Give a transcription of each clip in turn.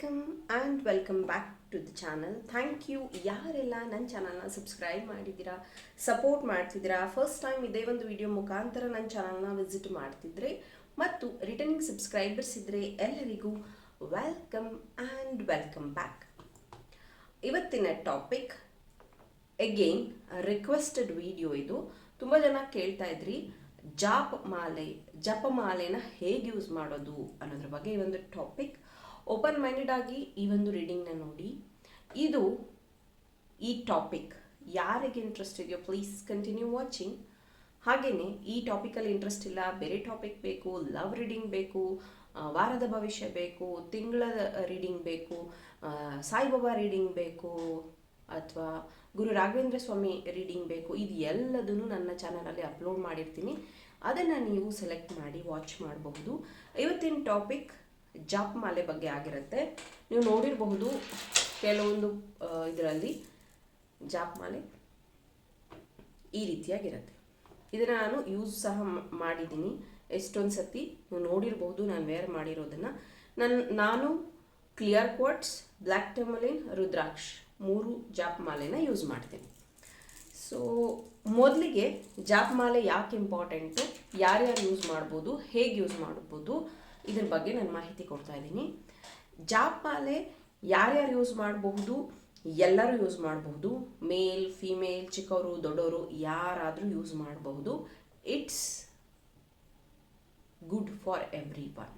Welcome and welcome back to the channel thank you ಯಾರೆಲ್ಲ ನನ್ನ ಚಾನಲ್ನ ಸಬ್ಸ್ಕ್ರೈಬ್ ಮಾಡಿದ್ದೀರಾ ಸಪೋರ್ಟ್ ಮಾಡ್ತಿದ್ದೀರಾ ಫಸ್ಟ್ ಟೈಮ್ ಇದೇ ಒಂದು ವಿಡಿಯೋ ಮುಖಾಂತರ ನನ್ನ ಚಾನಲ್ನ ವಿಸಿಟ್ ಮಾಡ್ತಿದ್ರೆ ಮತ್ತು ರಿಟರ್ನಿಂಗ್ ಸಬ್ಸ್ಕ್ರೈಬರ್ಸ್ ಇದ್ದರೆ ಎಲ್ಲರಿಗೂ ವೆಲ್ಕಮ್ ಆ್ಯಂಡ್ ವೆಲ್ಕಮ್ ಬ್ಯಾಕ್ ಇವತ್ತಿನ ಟಾಪಿಕ್ ಎಗೇನ್ ರಿಕ್ವೆಸ್ಟೆಡ್ ವಿಡಿಯೋ ಇದು. ತುಂಬ ಜನ ಕೇಳ್ತಾ ಇದ್ರಿ, ಜಾಪ್ ಮಾಲೆ ಜಪಮಾಲೆನ ಹೇಗೆ ಯೂಸ್ ಮಾಡೋದು ಅನ್ನೋದ್ರ ಬಗ್ಗೆ ಈ ಒಂದು ಟಾಪಿಕ್ ಓಪನ್ ಮೈಂಡೆಡ್ ಆಗಿ ಈ ಒಂದು ರೀಡಿಂಗ್ನ ನೋಡಿ. ಇದು ಈ ಟಾಪಿಕ್ ಯಾರಿಗೆ ಇಂಟ್ರೆಸ್ಟ್ ಇದೆಯೋ ಪ್ಲೀಸ್ ಕಂಟಿನ್ಯೂ ವಾಚಿಂಗ್ ಹಾಗೆಯೇ ಈ ಟಾಪಿಕಲ್ಲಿ ಇಂಟ್ರೆಸ್ಟ್ ಇಲ್ಲ, ಬೇರೆ ಟಾಪಿಕ್ ಬೇಕು ಲವ್ ರೀಡಿಂಗ್ ಬೇಕು ವಾರದ ಭವಿಷ್ಯ ಬೇಕು, ತಿಂಗಳ ರೀಡಿಂಗ್ ಬೇಕು ಸಾಯಿಬಾಬಾ ರೀಡಿಂಗ್ ಬೇಕು, ಅಥವಾ ಗುರು ರಾಘವೇಂದ್ರ ಸ್ವಾಮಿ ರೀಡಿಂಗ್ ಬೇಕು. ಇದು ಎಲ್ಲದನ್ನು ನನ್ನ ಚಾನಲಲ್ಲಿ ಅಪ್ಲೋಡ್ ಮಾಡಿರ್ತೀನಿ. ಅದನ್ನು ನೀವು ಸೆಲೆಕ್ಟ್ ಮಾಡಿ ವಾಚ್ ಮಾಡಬಹುದು. ಇವತ್ತಿನ ಟಾಪಿಕ್ ಜಾಪ್ ಮಾಲೆ ಬಗ್ಗೆ ಆಗಿರುತ್ತೆ. ನೀವು ನೋಡಿರಬಹುದು ಕೆಲವೊಂದು ಇದರಲ್ಲಿ ಜಾಪ್ ಮಾಲೆ ಈ ರೀತಿಯಾಗಿರುತ್ತೆ. ಇದನ್ನು ನಾನು ಯೂಸ್ ಸಹ ಮಾಡಿದ್ದೀನಿ. ಎಷ್ಟೊಂದು ಸತಿ ನೀವು ನೋಡಿರಬಹುದು ನಾನು ವೇರ್ ಮಾಡಿರೋದನ್ನು. ನನ್ನ ನಾನು clear quartz black tourmaline Rudraksh ಮೂರು ಜಾಪ್ ಮಾಲೆನ ಯೂಸ್ ಮಾಡ್ತೀನಿ. ಸೊ ಮೊದಲಿಗೆ ಜಾಪ್ ಮಾಲೆ ಯಾಕೆ ಇಂಪಾರ್ಟೆಂಟು ಯಾರ್ಯಾರು ಯೂಸ್ ಮಾಡ್ಬೋದು, ಹೇಗೆ ಯೂಸ್ ಮಾಡ್ಬೋದು ಇದ್ರ ಬಗ್ಗೆ ನಾನು ಮಾಹಿತಿ ಕೊಡ್ತಾ ಇದ್ದೀನಿ. ಜಾಬ್ ಮಾಲೆ ಯಾರ್ಯಾರು ಯೂಸ್ ಮಾಡಬಹುದು? ಎಲ್ಲರೂ ಯೂಸ್ ಮಾಡಬಹುದು. ಮೇಲ್, ಫಿಮೇಲ್, ಚಿಕ್ಕವರು, ದೊಡ್ಡವರು ಯಾರಾದರೂ ಯೂಸ್ ಮಾಡಬಹುದು. It's good for everyone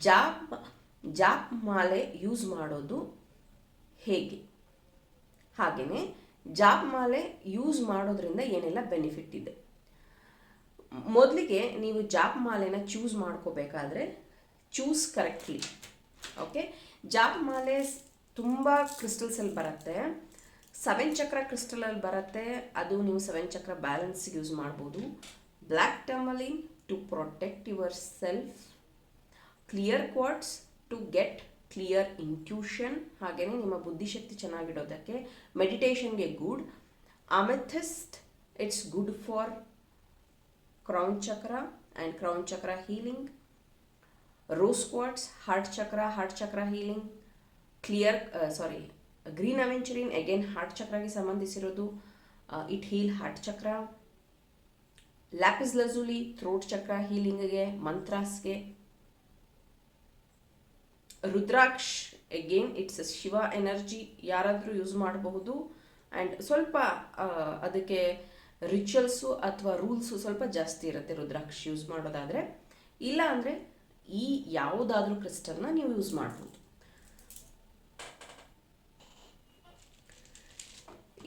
ಜಾಪ್ ಜಾಪ್ ಮಾಲೆ ಯೂಸ್ ಮಾಡೋದು ಹೇಗೆ? ಹಾಗೆಯೇ ಜಾಪ್ ಮಾಲೆ ಯೂಸ್ ಮಾಡೋದ್ರಿಂದ ಏನೆಲ್ಲ ಬೆನಿಫಿಟ್ ಇದೆ? ಮೊದಲಿಗೆ ನೀವು ಜಾಪಮಾಲೆನ ಚೂಸ್ ಮಾಡ್ಕೋಬೇಕಾದ್ರೆ ಚೂಸ್ ಕರೆಕ್ಟ್ಲಿ ಓಕೆ ಜಾಪ ಮಾಲೆ ತುಂಬ ಕ್ರಿಸ್ಟಲ್ಸಲ್ಲಿ ಬರುತ್ತೆ. ಸೆವೆನ್ ಚಕ್ರ ಕ್ರಿಸ್ಟಲಲ್ಲಿ ಬರುತ್ತೆ. ಅದು ನೀವು ಸೆವೆನ್ ಚಕ್ರ ಬ್ಯಾಲೆನ್ಸ್ ಯೂಸ್ ಮಾಡ್ಬೋದು. Black tourmaline to protect yourself clear quartz to get clear intuition ಹಾಗೆಯೇ ನಿಮ್ಮ ಬುದ್ಧಿಶಕ್ತಿ ಚೆನ್ನಾಗಿಡೋದಕ್ಕೆ ಮೆಡಿಟೇಷನ್ಗೆ good amethyst it's good for crown chakra and crown chakra healing rose quartz heart chakra heart chakra healing clear sorry green aventurine again heart ಚಕ್ರಗೆ ಸಂಬಂಧಿಸಿರೋದು. It heal heart chakra lapis lazuli throat chakra ಹೀಲಿಂಗ್ಗೆ ಮಂತ್ರಾಸ್ಗೆ rudraksh again it's Shiva energy ಯಾರಾದರೂ use ಮಾಡಬಹುದು. And ಸ್ವಲ್ಪ ಅದಕ್ಕೆ ರಿಚುವಲ್ಸು ಅಥವಾ rules ಸ್ವಲ್ಪ ಜಾಸ್ತಿ ಇರುತ್ತೆ ರುದ್ರಾಕ್ಷಿ use ಮಾಡೋದಾದರೆ. ಇಲ್ಲ ಅಂದರೆ ಈ ಯಾವುದಾದ್ರೂ ಕ್ರಿಸ್ಟಲ್ನ ನೀವು ಯೂಸ್ ಮಾಡ್ಬೋದು.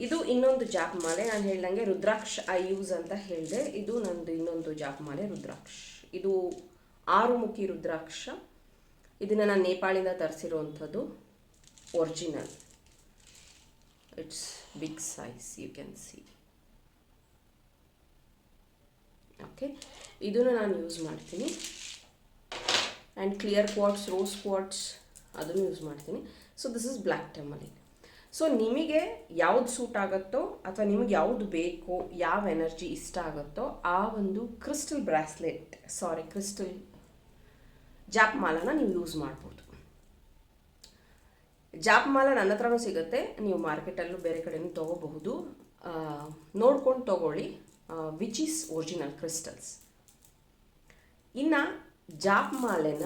ಇದು ಇನ್ನೊಂದು ಜಾಪ್ ಮಾಲೆ ನಾನು ಹೇಳ್ದಂಗೆ ರುದ್ರಾಕ್ಷ ಐ ಯೂಸ್ ಅಂತ ಹೇಳಿದೆ. ಇದು ನಂದು ಇನ್ನೊಂದು ಜಾಪ್ ಮಾಲೆ ರುದ್ರಾಕ್ಷ. ಇದು ಆರು ಮುಖಿ ರುದ್ರಾಕ್ಷ. ಇದನ್ನು ನಾನು ನೇಪಾಳಿಂದ ತರಿಸಿರುವಂಥದ್ದು original it's big size you can see okay ಇದನ್ನು ನಾನು ಯೂಸ್ ಮಾಡ್ತೀನಿ. And clear quartz rose quartz ಅದನ್ನು ಯೂಸ್ ಮಾಡ್ತೀನಿ. So this is black tourmaline so ನಿಮಗೆ ಯಾವ್ದು ಸೂಟ್ ಆಗುತ್ತೋ ಅಥವಾ ನಿಮಗೆ ಯಾವುದು ಬೇಕೋ, ಯಾವ ಎನರ್ಜಿ ಇಷ್ಟ ಆಗುತ್ತೋ ಆ ಒಂದು ಕ್ರಿಸ್ಟಲ್ ಬ್ರಾಸ್ಲೆಟ್ ಸಾರಿ ಕ್ರಿಸ್ಟಲ್ ಜಾಪ್ ಮಾಲನ ನೀವು ಯೂಸ್ ಮಾಡ್ಬೋದು. ಜಾಪ್ ಮಾಲ ನನ್ನ ಹತ್ರನೂ ಸಿಗುತ್ತೆ. ನೀವು ಮಾರ್ಕೆಟಲ್ಲೂ ಬೇರೆ ಕಡೆನೂ ತೊಗೋಬಹುದು. ನೋಡ್ಕೊಂಡು ತೊಗೊಳ್ಳಿ. ವಿಚ್ ಈಸ್ ಒರಿಜಿನಲ್ ಕ್ರಿಸ್ಟಲ್ಸ್ ಇನ್ನು ಜಾಪ್ ಮಾಲೆನ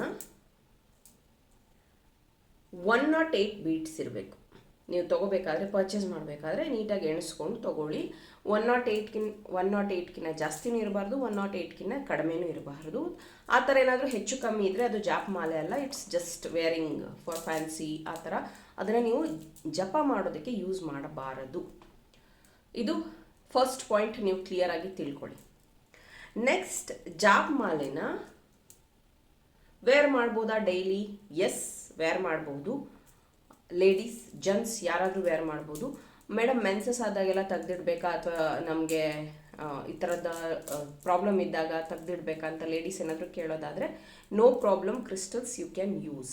ಒನ್ ನಾಟ್ ಏಯ್ಟ್ ಬೀಟ್ಸ್ ಇರಬೇಕು. ನೀವು ತೊಗೋಬೇಕಾದ್ರೆ ಪರ್ಚೇಸ್ ಮಾಡಬೇಕಾದ್ರೆ ನೀಟಾಗಿ ಎಣಿಸ್ಕೊಂಡು ತೊಗೊಳ್ಳಿ. ಒನ್ ನಾಟ್ ಏಯ್ಟ್ಕಿನ್ ಒನ್ ನಾಟ್ ಏಯ್ಟ್ಕಿನ್ನ ಜಾಸ್ತಿನೂ ಇರಬಾರ್ದು ಒನ್ ನಾಟ್ ಏಯ್ಟ್ಕಿನ್ನ ಕಡಿಮೆನೂ ಇರಬಾರ್ದು. ಆ ಥರ ಏನಾದರೂ ಹೆಚ್ಚು ಕಮ್ಮಿ ಇದ್ದರೆ ಅದು ಜಾಪ್ ಮಾಲೆ ಅಲ್ಲ it's just wearing for fancy ಆ ಥರ. ಅದನ್ನು ನೀವು ಜಪ ಮಾಡೋದಕ್ಕೆ ಯೂಸ್ ಮಾಡಬಾರದು. ಇದು ಫಸ್ಟ್ ಪಾಯಿಂಟ್ ನೀವು ಕ್ಲಿಯರ್ ಆಗಿ ತಿಳ್ಕೊಳ್ಳಿ. ನೆಕ್ಸ್ಟ್ ಜಾಬ್ ಮಾಲೆನ ವೇರ್ ಮಾಡ್ಬೋದಾ ಡೈಲಿ ಎಸ್ ವೇರ್ ಮಾಡ್ಬೋದು. ಲೇಡೀಸ್ ಜೆಂಟ್ಸ್ ಯಾರಾದರೂ ವೇರ್ ಮಾಡ್ಬೋದು. ಮೇಡಮ್ ಮೆನ್ಸಸ್ ಆದಾಗೆಲ್ಲ ತೆಗ್ದಿಡ್ಬೇಕಾ? ಅಥವಾ ನಮಗೆ ಈ ಥರದ ಪ್ರಾಬ್ಲಮ್ ಇದ್ದಾಗ ತೆಗ್ದಿಡ್ಬೇಕಾ ಅಂತ ಲೇಡೀಸ್ ಏನಾದರೂ ಕೇಳೋದಾದರೆ no problem crystals you can use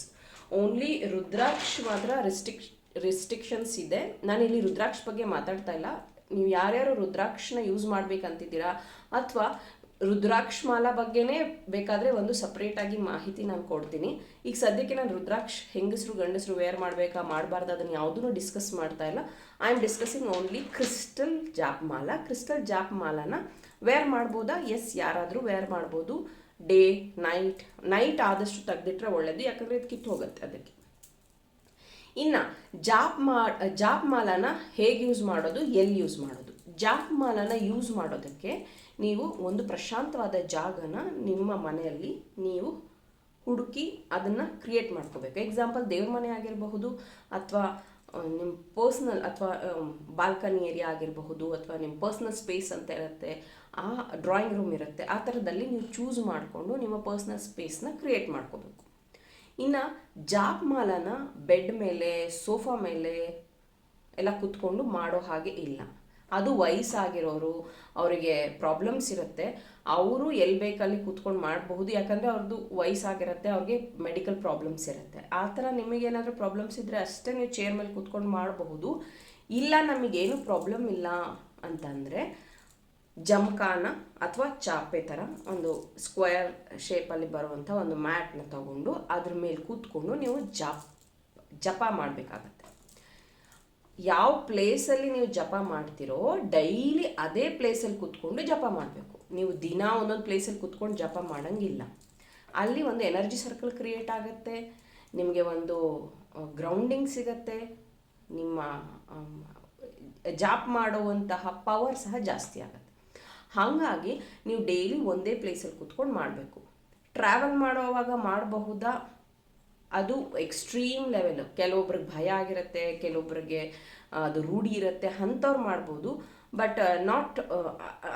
only rudraksh ಮಾತ್ರ ರಿಸ್ಟಿಕ್ ರಿಸ್ಟ್ರಿಕ್ಷನ್ಸ್ ಇದೆ. ಇಲ್ಲಿ ರುದ್ರಾಕ್ಷ್ ಬಗ್ಗೆ ಮಾತಾಡ್ತಾ ಇಲ್ಲ. ನೀವು ಯಾರ್ಯಾರು ರುದ್ರಾಕ್ಷನ ಯೂಸ್ ಮಾಡ್ಬೇಕಂತಿದ್ದೀರಾ ಅಥವಾ ರುದ್ರಾಕ್ಷ ಮಾಲಾ ಬಗ್ಗೆನೇ ಬೇಕಾದರೆ ಒಂದು ಸಪ್ರೇಟಾಗಿ ಮಾಹಿತಿ ನಾನು ಕೊಡ್ತೀನಿ. ಈಗ ಸದ್ಯಕ್ಕೆ ನಾನು ರುದ್ರಾಕ್ಷ ಹೆಂಗಸರು, ಗಂಡಸರು ವೇರ್ ಮಾಡಬೇಕಾ, ಮಾಡಬಾರ್ದು ಅದನ್ನು ಯಾವುದೂ ಡಿಸ್ಕಸ್ ಮಾಡ್ತಾ ಇಲ್ಲ. I am discussing only crystal ಜಾಪ್ ಮಾಲಾ ಕ್ರಿಸ್ಟಲ್ ಜಾಪ್ ಮಾಲಾನ ವೇರ್ ಮಾಡ್ಬೋದಾ? ಎಸ್ ಯಾರಾದರೂ ವೇರ್ ಮಾಡ್ಬೋದು. ಡೇ ನೈಟ್ ನೈಟ್ ಆದಷ್ಟು ತೆಗೆದಿಟ್ರೆ ಒಳ್ಳೆಯದು ಯಾಕಂದರೆ ಇದು ಕಿತ್ತು ಹೋಗುತ್ತೆ ಅದಕ್ಕೆ. ಇನ್ನು ಜಾಪ್ ಮಾ, ಜಾಪ್ ಮಾಲನ ಹೇಗೆ ಯೂಸ್ ಮಾಡೋದು, ಎಲ್ಲಿ ಯೂಸ್ ಮಾಡೋದು? ಜಾಪ್ ಮಾಲನ ಯೂಸ್ ಮಾಡೋದಕ್ಕೆ ನೀವು ಒಂದು ಪ್ರಶಾಂತವಾದ ಜಾಗನ ನಿಮ್ಮ ಮನೆಯಲ್ಲಿ ನೀವು ಹುಡುಕಿ ಅದನ್ನು ಕ್ರಿಯೇಟ್ ಮಾಡ್ಕೋಬೇಕು. ಎಕ್ಸಾಂಪಲ್ ದೇವ್ರ ಮನೆ ಆಗಿರಬಹುದು ಅಥವಾ ನಿಮ್ಮ ಪರ್ಸ್ನಲ್ ಅಥವಾ ಬಾಲ್ಕನಿ ಏರಿಯಾ ಆಗಿರಬಹುದು ಅಥವಾ ನಿಮ್ಮ ಪರ್ಸ್ನಲ್ ಸ್ಪೇಸ್ ಅಂತ ಇರುತ್ತೆ, ಆ ಡ್ರಾಯಿಂಗ್ ರೂಮ್ ಇರುತ್ತೆ, ಆ ಥರದಲ್ಲಿ ನೀವು ಚೂಸ್ ಮಾಡಿಕೊಂಡು ನಿಮ್ಮ ಪರ್ಸ್ನಲ್ ಸ್ಪೇಸ್ನ ಕ್ರಿಯೇಟ್ ಮಾಡ್ಕೋಬೇಕು. ಇನ್ನು ಜಾಪ್ ಮಾಲನ ಬೆಡ್ ಮೇಲೆ, ಸೋಫಾ ಮೇಲೆ ಎಲ್ಲ ಕೂತ್ಕೊಂಡು ಮಾಡೋ ಹಾಗೆ ಇಲ್ಲ. ಅದು ವಯಸ್ಸಾಗಿರೋರು, ಅವರಿಗೆ ಪ್ರಾಬ್ಲಮ್ಸ್ ಇರುತ್ತೆ. ಅವರು ಎಲ್ಲಿ ಬೇಕಲ್ಲಿ ಕೂತ್ಕೊಂಡು ಮಾಡಬಹುದು. ಯಾಕಂದರೆ ಅವ್ರದ್ದು ವಯಸ್ಸಾಗಿರುತ್ತೆ, ಅವ್ರಿಗೆ ಮೆಡಿಕಲ್ ಪ್ರಾಬ್ಲಮ್ಸ್ ಇರುತ್ತೆ. ಆ ಥರ ನಿಮಗೇನಾದರೂ ಪ್ರಾಬ್ಲಮ್ಸ್ ಇದ್ದರೆ ಅಷ್ಟೇ ನೀವು ಚೇರ್ ಮೇಲೆ ಕೂತ್ಕೊಂಡು ಮಾಡಬಹುದು. ಇಲ್ಲ, ನಮಗೇನು ಪ್ರಾಬ್ಲಮ್ ಇಲ್ಲ ಅಂತಂದರೆ ಜಮ್ಕಾನ ಅಥವಾ ಚಾಪೆ ಥರ ಒಂದು ಸ್ಕ್ವೇರ್ ಶೇಪಲ್ಲಿ ಬರುವಂಥ ಒಂದು ಮ್ಯಾಟ್ನ ತಗೊಂಡು ಅದ್ರ ಮೇಲೆ ಕೂತ್ಕೊಂಡು ನೀವು ಜಪ್, ಜಪ ಮಾಡಬೇಕಾಗತ್ತೆ. ಯಾವ ಪ್ಲೇಸಲ್ಲಿ ನೀವು ಜಪ ಮಾಡ್ತಿರೋ ಡೈಲಿ ಅದೇ ಪ್ಲೇಸಲ್ಲಿ ಕೂತ್ಕೊಂಡು ಜಪ ಮಾಡಬೇಕು. ನೀವು ದಿನ ಒಂದೊಂದು ಪ್ಲೇಸಲ್ಲಿ ಕೂತ್ಕೊಂಡು ಜಪ ಮಾಡೋಂಗಿಲ್ಲ. ಅಲ್ಲಿ ಒಂದು ಎನರ್ಜಿ ಸರ್ಕಲ್ ಕ್ರಿಯೇಟ್ ಆಗುತ್ತೆ, ನಿಮಗೆ ಒಂದು ಗ್ರೌಂಡಿಂಗ್ ಸಿಗತ್ತೆ, ನಿಮ್ಮ ಜಾಪ್ ಮಾಡುವಂತಹ ಪವರ್ ಸಹ ಜಾಸ್ತಿ ಆಗುತ್ತೆ. ಹಾಗಾಗಿ ನೀವು ಡೈಲಿ ಒಂದೇ ಪ್ಲೇಸಲ್ಲಿ ಕೂತ್ಕೊಂಡು ಮಾಡಬೇಕು. ಟ್ರಾವೆಲ್ ಮಾಡೋವಾಗ ಮಾಡಬಹುದಾ? ಅದು ಎಕ್ಸ್ಟ್ರೀಮ್ ಲೆವೆಲ್ ಕೆಲವೊಬ್ರಿಗೆ ಭಯ ಆಗಿರುತ್ತೆ, ಕೆಲವೊಬ್ರಿಗೆ ಅದು ರೂಢಿ ಇರುತ್ತೆ, ಅಂಥವ್ರು ಮಾಡ್ಬೋದು. But not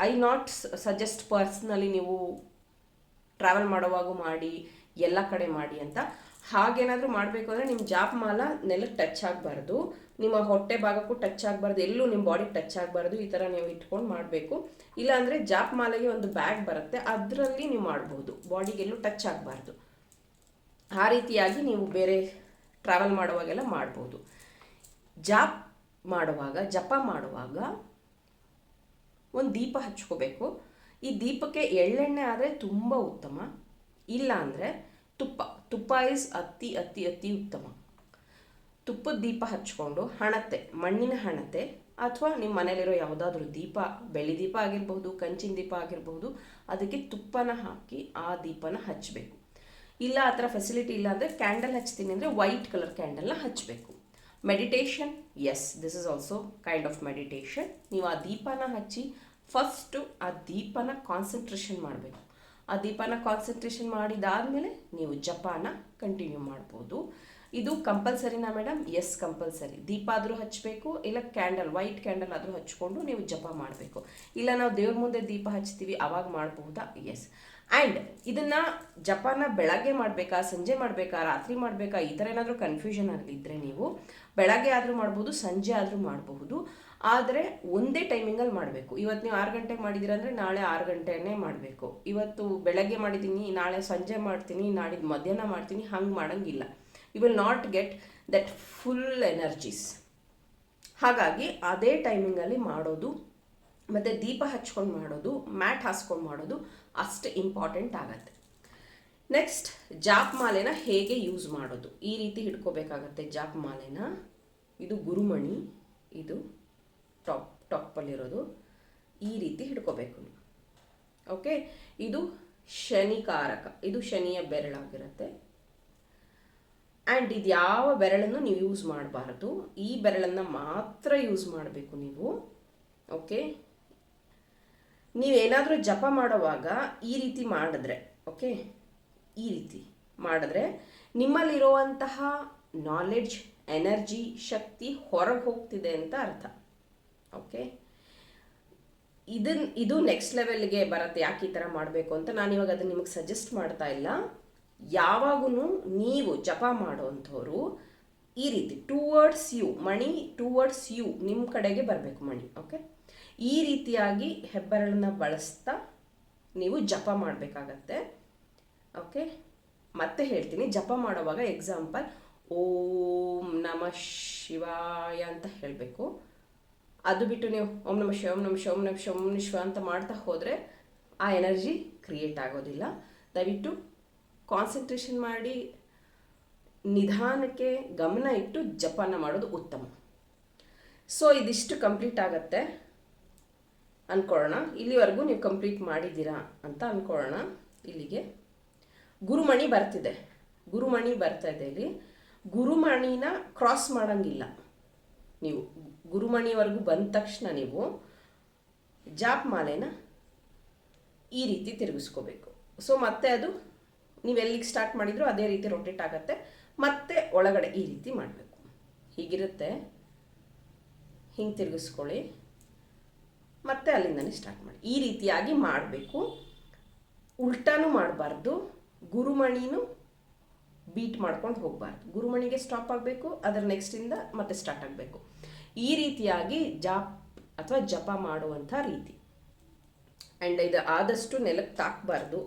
I not suggest personally ನೀವು ಟ್ರಾವೆಲ್ ಮಾಡೋವಾಗೂ ಮಾಡಿ, ಎಲ್ಲ ಕಡೆ ಮಾಡಿ ಅಂತ. ಹಾಗೇನಾದರೂ ಮಾಡಬೇಕು ಅಂದರೆ ನಿಮ್ಮ ಜಾಪ್ ಮಾಲ ನೆಲಕ್ಕೆ ಟಚ್ ಆಗಬಾರ್ದು. ನಿಮ್ಮ ಹೊಟ್ಟೆ ಭಾಗಕ್ಕೂ ಟಚ್ ಆಗಬಾರ್ದು. ಎಲ್ಲೂ ನಿಮ್ಮ ಬಾಡಿಗೆ ಟಚ್ ಆಗಬಾರ್ದು. ಈ ಥರ ನೀವು ಇಟ್ಕೊಂಡು ಮಾಡಬೇಕು. ಇಲ್ಲಾಂದರೆ ಜಾಪ್ ಮಾಲೆಗೆ ಒಂದು ಬ್ಯಾಗ್ ಬರುತ್ತೆ. ಅದರಲ್ಲಿ ನೀವು ಮಾಡ್ಬೋದು. ಬಾಡಿಗೆಲ್ಲೂ ಟಚ್ ಆಗಬಾರ್ದು. ಆ ರೀತಿಯಾಗಿ ನೀವು ಬೇರೆ ಟ್ರಾವೆಲ್ ಮಾಡುವಾಗೆಲ್ಲ ಮಾಡ್ಬೋದು. ಜಾಪ್ ಮಾಡುವಾಗ, ಜಪ ಮಾಡುವಾಗ ಒಂದು ದೀಪ ಹಚ್ಕೋಬೇಕು. ಈ ದೀಪಕ್ಕೆ ಎಳ್ಳೆಣ್ಣೆ ಆದರೆ ತುಂಬ ಉತ್ತಮ. ಇಲ್ಲ ಅಂದರೆ ತುಪ್ಪ. ತುಪ್ಪ ಇಸ್ ಅತಿ ಅತಿ ಅತಿ ಉತ್ತಮ. ತುಪ್ಪದ ದೀಪ ಹಚ್ಕೊಂಡು ಹಣತೆ, ಮಣ್ಣಿನ ಹಣತೆ ಅಥವಾ ನಿಮ್ಮ ಮನೇಲಿರೋ ಯಾವುದಾದ್ರೂ ದೀಪ, ಬೆಳ್ಳಿ ದೀಪ ಆಗಿರಬಹುದು, ಕಂಚಿನ ದೀಪ ಆಗಿರಬಹುದು, ಅದಕ್ಕೆ ತುಪ್ಪನ ಹಾಕಿ ಆ ದೀಪನ ಹಚ್ಚಬೇಕು ಇಲ್ಲ, ಆ ಥರ ಫೆಸಿಲಿಟಿ ಇಲ್ಲ ಅಂದರೆ ಕ್ಯಾಂಡಲ್ ಹಚ್ತೀನಿ ಅಂದರೆ ವೈಟ್ ಕಲರ್ ಕ್ಯಾಂಡಲ್ನ ಹಚ್ಚಬೇಕು meditation yes this is also kind of meditation ನೀವು ಆ ದೀಪನ ಹಚ್ಚಿ ಫಸ್ಟು ಆ ದೀಪನ ಕಾನ್ಸಂಟ್ರೇಷನ್ ಮಾಡಬೇಕು. ಆ ದೀಪನ ಕಾನ್ಸಂಟ್ರೇಷನ್ ಮಾಡಿದಾದಮೇಲೆ ನೀವು ಜಪಾನ ಕಂಟಿನ್ಯೂ ಮಾಡ್ಬೋದು. ಇದು ಕಂಪಲ್ಸರಿನಾ ಮೇಡಮ್ ಎಸ್ ಕಂಪಲ್ಸರಿ ದೀಪ ಆದರೂ ಹಚ್ಚಬೇಕು ಇಲ್ಲ ಕ್ಯಾಂಡಲ್ ವೈಟ್ ಕ್ಯಾಂಡಲ್ ಆದರೂ ಹಚ್ಕೊಂಡು ನೀವು ಜಪ ಮಾಡಬೇಕು. ಇಲ್ಲ ನಾವು ದೇವ್ರ ಮುಂದೆ ದೀಪ ಹಚ್ತೀವಿ, ಅವಾಗ ಮಾಡಬಹುದಾ? ಎಸ್ ಆ್ಯಂಡ್ ಇದನ್ನು ಜಪಾನ ಬೆಳಗ್ಗೆ ಮಾಡಬೇಕಾ, ಸಂಜೆ ಮಾಡಬೇಕಾ, ರಾತ್ರಿ ಮಾಡಬೇಕಾ, ಈ ಥರ ಏನಾದರೂ ಕನ್ಫ್ಯೂಷನ್ ಆಗಿದ್ದರೆ ನೀವು ಬೆಳಗ್ಗೆ ಆದರೂ ಮಾಡ್ಬೋದು, ಸಂಜೆ ಆದರೂ ಮಾಡಬಹುದು. ಆದರೆ ಒಂದೇ ಟೈಮಿಂಗಲ್ಲಿ ಮಾಡಬೇಕು. ಇವತ್ತು ನೀವು ಆರು ಗಂಟೆಗೆ ಮಾಡಿದ್ದೀರ ಅಂದರೆ ನಾಳೆ ಆರು ಗಂಟೆನೇ ಮಾಡಬೇಕು. ಇವತ್ತು ಬೆಳಗ್ಗೆ ಮಾಡಿದ್ದೀನಿ, ನಾಳೆ ಸಂಜೆ ಮಾಡ್ತೀನಿ ನಾಡಿದ್ದು ಮಧ್ಯಾಹ್ನ ಮಾಡ್ತೀನಿ, ಹಂಗೆ ಮಾಡೋಂಗಿಲ್ಲ. You will not get that full energies ಹಾಗಾಗಿ ಅದೇ ಟೈಮಿಂಗಲ್ಲಿ ಮಾಡೋದು ಮತ್ತು ದೀಪ ಹಚ್ಕೊಂಡು ಮಾಡೋದು, ಮ್ಯಾಟ್ ಹಾಸ್ಕೊಂಡು ಮಾಡೋದು ಅಷ್ಟು ಇಂಪಾರ್ಟೆಂಟ್ ಆಗತ್ತೆ. ನೆಕ್ಸ್ಟ್ ಜಾಪ್ ಮಾಲೆನ ಹೇಗೆ ಯೂಸ್ ಮಾಡೋದು? ಈ ರೀತಿ ಹಿಡ್ಕೋಬೇಕಾಗತ್ತೆ ಜಾಪ್ ಮಾಲೆನ. ಇದು ಗುರುಮಣಿ, ಇದು ಟಾಪ್ ಟಾಪಲ್ಲಿರೋದು ಈ ರೀತಿ ಹಿಡ್ಕೋಬೇಕು. ಓಕೆ ಇದು ಶನಿಕಾರಕ. ಇದು ಶನಿಯ ಬೆರಳಾಗಿರುತ್ತೆ ಆ್ಯಂಡ್ ಇದು ಯಾವ ಬೆರಳನ್ನು ನೀವು ಯೂಸ್ ಮಾಡಬಾರ್ದು, ಈ ಬೆರಳನ್ನು ಮಾತ್ರ ಯೂಸ್ ಮಾಡಬೇಕು ನೀವು. ಓಕೆ ನೀವೇನಾದರೂ ಜಪ ಮಾಡುವಾಗ ಈ ರೀತಿ ಮಾಡಿದ್ರೆ, ಓಕೆ? ಈ ರೀತಿ ಮಾಡಿದ್ರೆ ನಿಮ್ಮಲ್ಲಿರುವಂತಹ ನಾಲೆಡ್ಜ್ ಎನರ್ಜಿ ಶಕ್ತಿ ಹೊರಗೆ ಹೋಗ್ತಿದೆ ಅಂತ ಅರ್ಥ, ಓಕೆ? ಇದನ್ ಇದು ನೆಕ್ಸ್ಟ್ ಲೆವೆಲ್ಗೆ ಬರುತ್ತೆ, ಯಾಕೆ ಈ ಥರ ಮಾಡಬೇಕು ಅಂತ ನಾನು ಇವಾಗ ಅದನ್ನು ನಿಮಗೆ ಸಜೆಸ್ಟ್ ಮಾಡ್ತಾ ಇಲ್ಲ. ಯಾವಾಗೂ ನೀವು ಜಪ ಮಾಡುವಂಥವ್ರು ಈ ರೀತಿ ಟೂವರ್ಡ್ಸ್ ಯು ಮಣಿ ಟೂವರ್ಡ್ಸ್ ಯು ನಿಮ್ಮ ಕಡೆಗೆ ಬರಬೇಕು ಮಣಿ, ಓಕೆ? ಈ ರೀತಿಯಾಗಿ ಹೆಬ್ಬೆರಳನ್ನ ಬಳಸ್ತಾ ನೀವು ಜಪ ಮಾಡಬೇಕಾಗತ್ತೆ. ಓಕೆ? ಮತ್ತೆ ಹೇಳ್ತೀನಿ, ಜಪ ಮಾಡುವಾಗ ಎಕ್ಸಾಂಪಲ್, ಓಂ ನಮ ಶಿವಾಯ ಅಂತ ಹೇಳಬೇಕು. ಅದು ಬಿಟ್ಟು ನೀವು ಓಂ ನಮ ಶಿವ ಓಂ ನಮ ಶಿವ ನಮ ಶಿವ ಓಂ ಶಿವ ಅಂತ ಮಾಡ್ತಾ ಹೋದರೆ ಆ ಎನರ್ಜಿ ಕ್ರಿಯೇಟ್ ಆಗೋದಿಲ್ಲ. ದಯವಿಟ್ಟು ಕಾನ್ಸಂಟ್ರೇಷನ್ ಮಾಡಿ, ನಿಧಾನಕ್ಕೆ ಗಮನ ಇಟ್ಟು ಜಪಾನ ಮಾಡೋದು ಉತ್ತಮ. ಸೊ, ಇದಿಷ್ಟು ಕಂಪ್ಲೀಟ್ ಆಗತ್ತೆ. ಅಂದ್ಕೊಳ್ಳೋಣ ಇಲ್ಲಿವರೆಗೂ ನೀವು ಕಂಪ್ಲೀಟ್ ಮಾಡಿದ್ದೀರಾ ಅಂತ ಅಂದ್ಕೊಳ್ಳೋಣ ಇಲ್ಲಿಗೆ. ಗುರುಮಣಿ ಬರ್ತಿದೆ. ಗುರುಮಣಿ ಬರ್ತಾ ಇದೆ ಇಲ್ಲಿ. ಗುರುಮಣಿನ ಕ್ರಾಸ್ ಮಾಡೋಂಗಿಲ್ಲ. ನೀವು ಗುರುಮಣಿವರೆಗೂ ಬಂದ ತಕ್ಷಣ ನೀವು ಜಾಪ್ ಮಾಲೆನ ಈ ರೀತಿ ತಿರುಗಿಸ್ಕೋಬೇಕು. ಸೊ ಮತ್ತೆ ಅದು ನೀವು ಎಲ್ಲಿಗೆ ಸ್ಟಾರ್ಟ್ ಮಾಡಿದ್ರು ಅದೇ ರೀತಿ ರೊಟೇಟ್ ಆಗುತ್ತೆ. ಮತ್ತೆ ಒಳಗಡೆ ಈ ರೀತಿ ಮಾಡಬೇಕು. ಹೀಗಿರುತ್ತೆ. ಹಿಂಗೆ ತಿರುಗಿಸ್ಕೊಳ್ಳಿ. ಮತ್ತೆ ಅಲ್ಲಿಂದನೇ ಸ್ಟಾರ್ಟ್ ಮಾಡಿ. ಈ ರೀತಿಯಾಗಿ ಮಾಡಬೇಕು. ಉಲ್ಟಾನೂ ಮಾಡಬಾರ್ದು. ಗುರುಮಣಿನೂ ಬೀಟ್ ಮಾಡ್ಕೊಂಡು ಹೋಗಬಾರ್ದು. ಗುರುಮಣಿಗೆ ಸ್ಟಾಪ್ ಆಗಬೇಕು, ಅದರ ನೆಕ್ಸ್ಟಿಂದ ಮತ್ತೆ ಸ್ಟಾರ್ಟ್ ಆಗಬೇಕು. ಈ ರೀತಿಯಾಗಿ ಜಾಪ್ ಅಥವಾ ಜಪ ಮಾಡುವಂಥ ರೀತಿ. ಆ್ಯಂಡ್ ಇದು ಆದಷ್ಟು ನೆಲಕ್ಕೆ ತಾಕಬಾರ್ದು,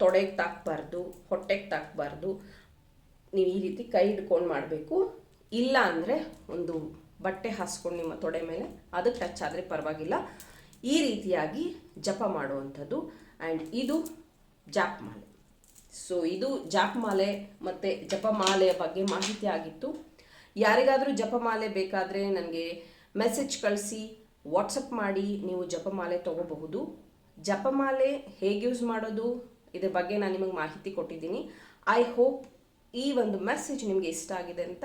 ತೊಡೆಗೆ ತಾಕಬಾರ್ದು, ಹೊಟ್ಟೆಗೆ ತಾಕಬಾರ್ದು. ನೀವು ಈ ರೀತಿ ಕೈ ಹಿಡ್ಕೊಂಡು ಮಾಡಬೇಕು. ಇಲ್ಲ ಅಂದರೆ ಒಂದು ಬಟ್ಟೆ ಹಾಸ್ಕೊಂಡು ನಿಮ್ಮ ತೊಡೆ ಮೇಲೆ, ಅದು ಟಚ್ ಆದರೆ ಪರವಾಗಿಲ್ಲ. ಈ ರೀತಿಯಾಗಿ ಜಪ ಮಾಡುವಂಥದ್ದು. ಆ್ಯಂಡ್ ಇದು ಜಾಪ್ ಮಾಲೆ ಸೊ ಇದು ಜಾಪಮಾಲೆ ಮತ್ತು ಜಪಮಾಲೆಯ ಬಗ್ಗೆ ಮಾಹಿತಿ ಆಗಿತ್ತು. ಯಾರಿಗಾದರೂ ಜಪಮಾಲೆ ಬೇಕಾದರೆ ನನಗೆ ಮೆಸೇಜ್ ಕಳಿಸಿ ವಾಟ್ಸಪ್ ಮಾಡಿ ನೀವು ಜಪಮಾಲೆ ತಗೋಬಹುದು. ಜಪಮಾಲೆ ಹೇಗೆ ಯೂಸ್ ಮಾಡೋದು, ಇದ್ರ ಬಗ್ಗೆ ನಾನು ನಿಮಗೆ ಮಾಹಿತಿ ಕೊಟ್ಟಿದ್ದೀನಿ. ಐ ಹೋಪ್ ಈ ಒಂದು ಮೆಸೇಜ್ ನಿಮಗೆ ಇಷ್ಟ ಆಗಿದೆ ಅಂತ.